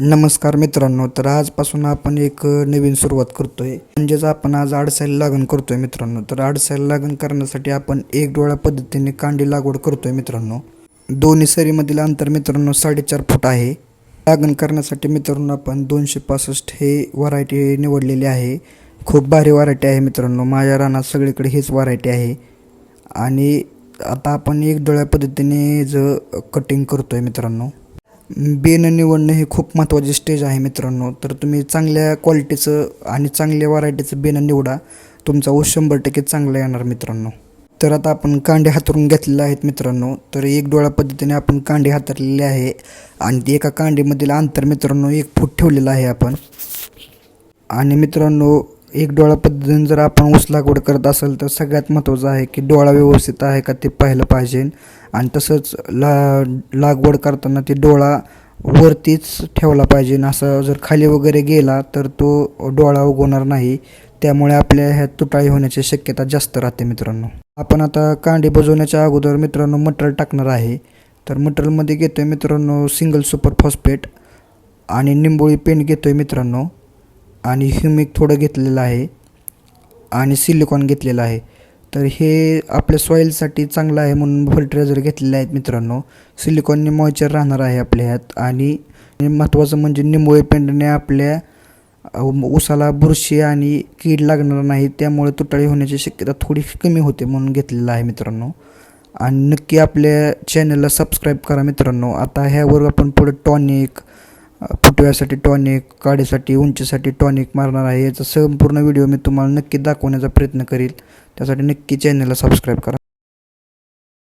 नमस्कार मित्रांनो तर आजपासून आपण एक नवीन सुरुवात करतोय. म्हणजेच आपण आज आडसायला लागण करतोय मित्रांनो. तर आडसायला लागण करण्यासाठी आपण एक डोळा पद्धतीने कांडी लागवड करतोय मित्रांनो. दोन्ही सरीमधील अंतर मित्रांनो साडेचार फूट आहे. लागण करण्यासाठी मित्रांनो आपण दोनशे पासष्ट हे व्हरायटी निवडलेली आहे. खूप भारी व्हरायटी आहे मित्रांनो. माझ्या रानात सगळीकडे हीच व्हरायटी आहे. आणि आता आपण एक डोळ्या पद्धतीने ज कटिंग करतोय मित्रांनो. बेन निवडणं हे खूप महत्त्वाची स्टेज आहे मित्रांनो. तर तुम्ही चांगल्या क्वालिटीचं आणि चांगल्या व्हरायटीचं बेन निवडा. तुमचा ऊस शंभर टक्के चांगला येणार मित्रांनो. तर आता आपण कांडे हातरून घेतलेले आहेत मित्रांनो. तर एक डोळा पद्धतीने आपण कांडे हातरलेले आहे. आणि ते एका कांडीमधील अंतर मित्रांनो एक फूट ठेवलेलं आहे आपण. आणि मित्रांनो एक डोळा पद्धतीने जर आपण ऊस लागवड करत असेल तर सगळ्यात महत्त्वाचं आहे की डोळा व्यवस्थित आहे का ते पाहिलं पाहिजे. आणि तसंच ला लागवड करताना ते डोळा वरतीच ठेवला पाहिजे. असं जर खाली वगैरे गेला तर तो डोळा उगवणार नाही. त्यामुळे आपल्या ह्या तुटाळी होण्याची शक्यता जास्त राहते मित्रांनो. आपण आता कांडी बजवण्याच्या अगोदर मित्रांनो मटर टाकणार आहे. तर मटरमध्ये घेतो आहे मित्रांनो सिंगल सुपर फॉस्फेट आणि निंबोळी पेंट घेतो आहे मित्रांनो. आणि ह्युमिक थोडं घेतलेलं आहे आणि सिलिकॉन घेतलेलं आहे. तर हे आपल्या सॉईलसाठी चांगलं आहे म्हणून फर्टिलायझर घेतलेले आहेत मित्रांनो. सिलिकॉनने मॉइचर राहणार आहे आपल्या ह्यात आणि महत्त्वाचं म्हणजे निंबोळी पेंडने आपल्या उसाला बुरशी आणि कीड लागणार नाही त्यामुळे तुटाळी होण्याची शक्यता थोडी कमी होते म्हणून घेतलेलं आहे मित्रांनो. आणि नक्की आपल्या चॅनलला सबस्क्राईब करा मित्रांनो. आता ह्यावर आपण पुढे टॉनिक फुटव्यासाठी टॉनिक काडीसाठी उंचीसाठी टॉनिक मारणार आहे. याचा संपूर्ण व्हिडिओ मी तुम्हाला नक्की दाखवण्याचा प्रयत्न करील. त्यासाठी नक्की चॅनलला सबस्क्राईब करा.